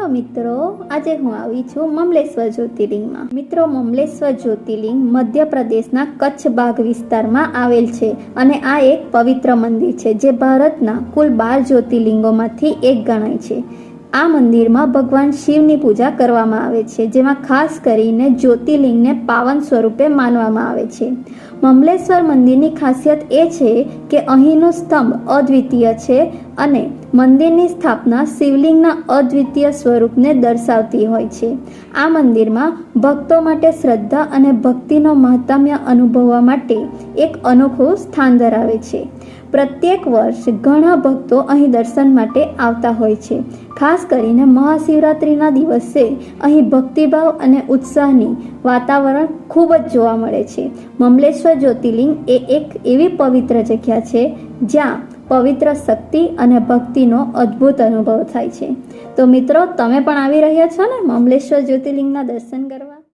Hello મિત્રો, આજે હું આવી છું મમલેશ્વર જ્યોતિર્લિંગમાં. મિત્રો, મમલેશ્વર જ્યોતિર્લિંગ મધ્યપ્રદેશના કચ્છ બાગ વિસ્તારમાં આવેલ છે અને આ એક પવિત્ર મંદિર છે જે ભારતના કુલ બાર જ્યોતિર્લિંગોમાંથી એક ગણાય છે. આ મંદિરમાં ભગવાન શિવની પૂજા કરવામાં આવે છે, જેમાં ખાસ કરીને જ્યોતિર્લિંગને પાવન સ્વરૂપે માનવામાં આવે છે. મમલેશ્વર મંદિરની ખાસિયત એ છે કે અહીંનો સ્તંભ અદ્વિતીય છે અને મંદિરની સ્થાપના શિવલિંગના અદ્વિતીય સ્વરૂપને દર્શાવતી હોય છે. આ મંદિરમાં ભક્તો માટે શ્રદ્ધા અને ભક્તિનો મહાત્મ્ય અનુભવવા માટે એક અનોખું સ્થાન ધરાવે છે. પ્રત્યેક વર્ષ ઘણા ભક્તો અહીં દર્શન માટે આવતા હોય છે. ખાસ કરીને મહાશિવરાત્રિના દિવસે અહીં ભક્તિભાવ અને ઉત્સાહની વાતાવરણ ખૂબ જ જોવા મળે છે. મમલેશ્વર જ્યોતિર્લિંગ એ એક એવી પવિત્ર જગ્યા છે જ્યાં પવિત્ર શક્તિ અને ભક્તિનો અદ્ભુત અનુભવ થાય છે. તો મિત્રો, તમે પણ આવી રહ્યા છો ને મમલેશ્વર જ્યોતિર્લિંગના દર્શન કરવા?